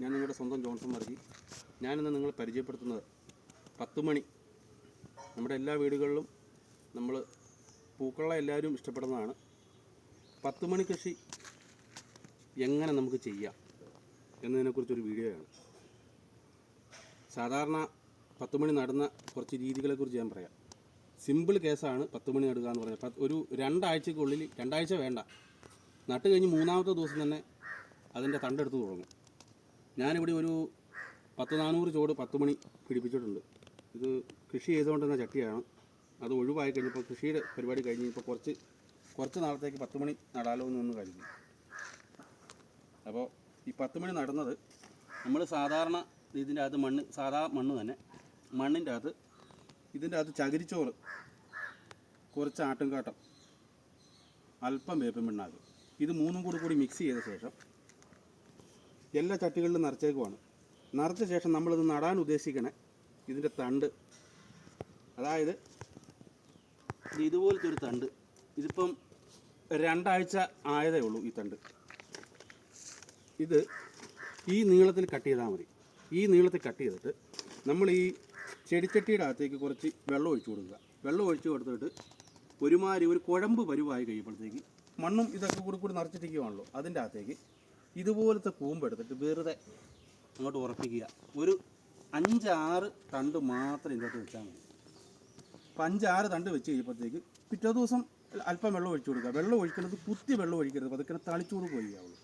ഞാൻ നിങ്ങളുടെ സ്വന്തം ജോൺസൺ വർഗി. ഞാനിന്ന് നിങ്ങളെ പരിചയപ്പെടുത്തുന്നത് പത്ത് മണി. നമ്മുടെ എല്ലാ വീടുകളിലും നമ്മൾ പൂക്കളെ എല്ലാവരും ഇഷ്ടപ്പെടുന്നതാണ്. പത്ത് മണി കൃഷി എങ്ങനെ നമുക്ക് ചെയ്യാം എന്നതിനെക്കുറിച്ചൊരു വീഡിയോയാണ്. സാധാരണ പത്ത് മണി നടുന്ന കുറച്ച് രീതികളെക്കുറിച്ച് ഞാൻ പറയാം. സിമ്പിൾ കേസാണ് പത്ത് മണി നടുക എന്ന് പറഞ്ഞാൽ ഒരു രണ്ടാഴ്ചക്കുള്ളിൽ രണ്ടാഴ്ച വേണ്ട. നട്ട് കഴിഞ്ഞ് മൂന്നാമത്തെ ദിവസം തന്നെ അതിന്റെ തണ്ടെടുത്ത് തുടങ്ങും. ഞാനിവിടെ ഒരു പത്ത് നാനൂറ് ചോട് പത്ത് മണി പിടിപ്പിച്ചിട്ടുണ്ട്. ഇത് കൃഷി ചെയ്തുകൊണ്ടിരുന്ന ചട്ടിയാണ്. അത് ഒഴിവായി കഴിഞ്ഞപ്പോൾ കൃഷിയുടെ പരിപാടി കഴിഞ്ഞ് ഇപ്പോൾ കുറച്ച് കുറച്ച് നാളത്തേക്ക് പത്ത് മണി നടാലോ എന്നൊന്ന് കരുതി. അപ്പോൾ ഈ പത്ത് മണി നടുന്നത് നമ്മൾ സാധാരണ ഇതിന്റെ അകത്ത് മണ്ണ് സാധാ മണ്ണ് തന്നെ. മണ്ണിന്റെ അകത്ത് ഇതിന്റെ അകത്ത് ചകിരിച്ചോറ് കുറച്ച് ആട്ടും ആട്ടുംകാട്ടം അല്പം വേപ്പിൻ പിണ്ണാക്ക്. ഇത് മൂന്നും കൂടി കൂടി മിക്സ് ചെയ്ത ശേഷം എല്ലാ ചട്ടികളിലും നിറച്ചേക്കുവാണ്. നിറച്ച ശേഷം നമ്മളിത് നടാൻ ഉദ്ദേശിക്കണേ ഇതിന്റെ തണ്ട്. അതായത് ഇത് ഇതുപോലത്തെ ഒരു തണ്ട്. ഇതിപ്പം രണ്ടാഴ്ച ആയതേ ഉള്ളൂ ഈ തണ്ട്. ഇത് ഈ നീളത്തിൽ കട്ട് ചെയ്താൽ മതി. ഈ നീളത്തിൽ കട്ട് ചെയ്തിട്ട് നമ്മൾ ഈ ചെടിച്ചട്ടിയുടെ അകത്തേക്ക് കുറച്ച് വെള്ളം ഒഴിച്ചു കൊടുക്കുക. വെള്ളം ഒഴിച്ചു കൊടുത്തിട്ട് ഒരുമാതിരി ഒരു കുഴമ്പ് പരുവായി കഴിയുമ്പോഴത്തേക്ക് മണ്ണും ഇതൊക്കെ കൂടി കൂടി നിറച്ചിട്ടിരിക്കുവാണല്ലോ അതിന്റെ അകത്തേക്ക് ഇതുപോലത്തെ കൂമ്പെടുത്തിട്ട് വെറുതെ അങ്ങോട്ട് ഉറപ്പിക്കുക. ഒരു അഞ്ചാറ് തണ്ട് മാത്രം ഇതിനകത്ത് വെച്ചാൽ മതി. അപ്പം അഞ്ചാറ് തണ്ട് വെച്ച് കഴിയുമ്പോഴത്തേക്ക് പിറ്റേ ദിവസം അല്പം വെള്ളം ഒഴിച്ചു കൊടുക്കുക. വെള്ളം ഒഴിക്കുന്നത് കുത്തി വെള്ളം ഒഴിക്കരുത്. പതുക്കെ തളിച്ചോട് പോയിയാവുള്ളൂ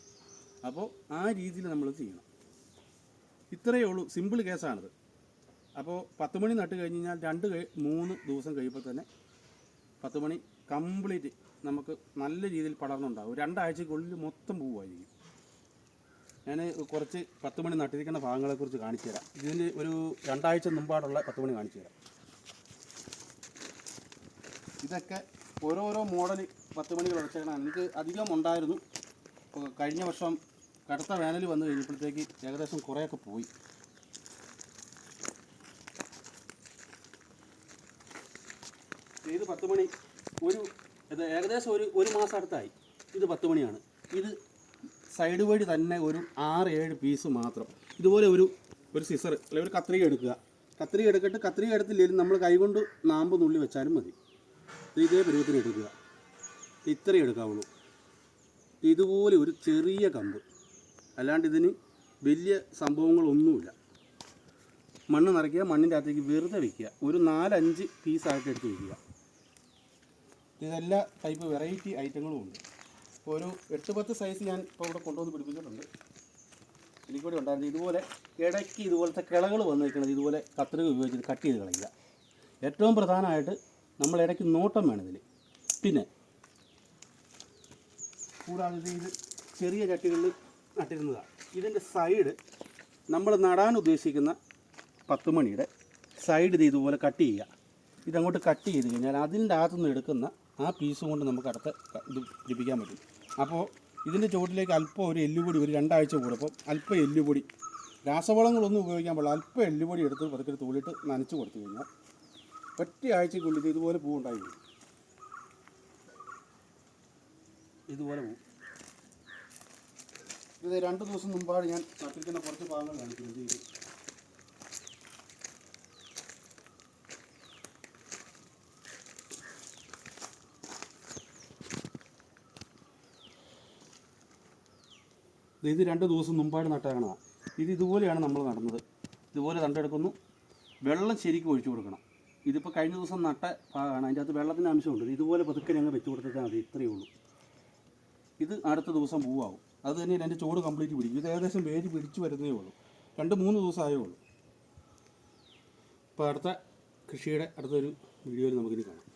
അപ്പോൾ ആ രീതിയിൽ നമ്മൾ ചെയ്യണം. ഇത്രയേ ഉള്ളൂ. സിമ്പിൾ കേസാണിത്. അപ്പോൾ പത്ത് മണി നട്ട് കഴിഞ്ഞ് കഴിഞ്ഞാൽ രണ്ട് മൂന്ന് ദിവസം കഴിയുമ്പോൾ തന്നെ പത്ത് മണി കംപ്ലീറ്റ് നമുക്ക് നല്ല രീതിയിൽ പടർന്നുണ്ടാകും രണ്ടാഴ്ചക്കുള്ളിൽ മൊത്തം പൂവായിരിക്കും. ഞാൻ കുറച്ച് പത്ത് മണി നട്ടിരിക്കുന്ന ഭാഗങ്ങളെക്കുറിച്ച് കാണിച്ചു തരാം ഇതിന് ഒരു രണ്ടാഴ്ച മുമ്പാടുള്ള പത്ത് മണി കാണിച്ചു തരാം ഇതൊക്കെ ഓരോരോ മോഡൽ പത്ത് മണികൾ വെച്ചേക്കണം എനിക്ക് അധികം ഉണ്ടായിരുന്നു. കഴിഞ്ഞ വർഷം കടുത്ത വേനൽ വന്നു കഴിഞ്ഞപ്പോഴത്തേക്ക് ഏകദേശം കുറേയൊക്കെ പോയി. ഇത് പത്ത് മണി ഒരു ഏകദേശം ഒരു ഒരു മാസം അടുത്തായി. ഇത് പത്ത് മണിയാണ് ഇത് സൈഡ് വഴി തന്നെ ഒരു ആറ് ഏഴ് പീസ് മാത്രം. ഇതുപോലെ ഒരു ഒരു സിസർ അല്ലെങ്കിൽ ഒരു കത്രിക എടുക്കുക. കത്രിക എടുക്കട്ട് കത്രിക എടുത്തില്ലെങ്കിലും നമ്മൾ കൈകൊണ്ട് നാമ്പ് നുള്ളി വെച്ചാലും മതി. ഇത് പരുവത്തിന് എടുക്കുക. ഇത്രയും എടുക്കാവുള്ളൂ. ഇതുപോലെ ഒരു ചെറിയ കമ്പ്. അല്ലാണ്ട് ഇതിന് വലിയ സംഭവങ്ങളൊന്നുമില്ല. മണ്ണ് നിറയ്ക്കുക മണ്ണിന്റെ അകത്തേക്ക് വെറുതെ വെക്കുക. ഒരു നാലഞ്ച് പീസായിട്ട് എടുത്ത് വയ്ക്കുക ഇതെല്ലാ ടൈപ്പ് വെറൈറ്റി ഐറ്റങ്ങളും ഉണ്ട്. ഇപ്പോൾ ഒരു എട്ട് പത്ത് സൈസ് ഞാൻ ഇപ്പോൾ ഇവിടെ കൊണ്ടുവന്ന് പിടിപ്പിച്ചിട്ടുണ്ട്. എനിക്കൂടെ ഉണ്ടായിരുന്നു. ഇതുപോലെ ഇടയ്ക്ക് ഇതുപോലത്തെ കിളകൾ വന്നിരിക്കുന്നത്. ഇതുപോലെ കത്രിക ഉപയോഗിച്ച് കട്ട് ചെയ്ത് കളയുക. ഏറ്റവും പ്രധാനമായിട്ട് നമ്മൾ ഇടയ്ക്ക് നോട്ടം വേണം ഇതിൽ പിന്നെ കൂടാതെ ഇത് ചെറിയ ചട്ടികളിൽ നട്ടിരുന്നതാണ്. ഇതിന്റെ സൈഡ് നമ്മൾ നടാൻ ഉദ്ദേശിക്കുന്ന പത്ത് മണിയുടെ സൈഡ് ഇത് ഇതുപോലെ കട്ട് ചെയ്യുക. ഇതങ്ങോട്ട് കട്ട് ചെയ്ത് കഴിഞ്ഞാൽ അതിന്റെ അകത്തുനിന്ന് എടുക്കുന്ന ആ പീസ് കൊണ്ട് നമുക്ക് അടുത്ത ഇത് പിടിപ്പിക്കാൻ പറ്റും. അപ്പോൾ ഇതിന്റെ ചുവട്ടിലേക്ക് അല്പം ഒരു എല്ലുപൊടി ഒരു രണ്ടാഴ്ച കൂടുമ്പോൾ അല്പം എല്ലുപൊടി. രാസവളങ്ങളൊന്നും ഉപയോഗിക്കാൻ പാടില്ല. അല്പം എല്ലുപൊടി എടുത്ത് പതുക്കെ തൂളിട്ട് നനച്ച് കൊടുത്തു കഴിഞ്ഞാൽ ഒറ്റ ആഴ്ചക്കുള്ളിൽ ഇത് ഇതുപോലെ പൂ ഉണ്ടായി ഇതുപോലെ പൂ. ഇത് രണ്ട് ദിവസം മുമ്പാണ് ഞാൻ നട്ടിരിക്കുന്ന കുറച്ച് ഭാഗങ്ങൾ കാണിക്കുന്നത്. ഇത് രണ്ട് ദിവസം മുമ്പായിട്ട് നട്ടേക്കണതാണ് ഇത് ഇതുപോലെയാണ് നമ്മൾ നടന്നത്. ഇതുപോലെ തണ്ടെടുക്കുന്നു. വെള്ളം ശരിക്കും ഒഴിച്ചു കൊടുക്കണം. ഇതിപ്പോൾ കഴിഞ്ഞ ദിവസം നട്ട ഭാഗമാണ്. അതിന്റെ അകത്ത് വെള്ളത്തിന്റെ അംശമുണ്ട്. ഇതുപോലെ പതുക്കെ ഞങ്ങൾ വെച്ചു കൊടുത്തിട്ടാൽ മതി. ഇത്രയേ ഉള്ളൂ. ഇത് അടുത്ത ദിവസം പൂവാകും. അത് തന്നെ എന്റെ ചോട് കംപ്ലീറ്റ് പിടിക്കും. ഇത് ഏകദേശം വേര് പിടിച്ചു വരുന്നേ ഉള്ളൂ. രണ്ട് മൂന്ന് ദിവസമായേ ഉള്ളൂ. അപ്പോൾ അടുത്ത കൃഷിയുടെ അടുത്തൊരു വീഡിയോയിൽ നമുക്കിനി കാണാം.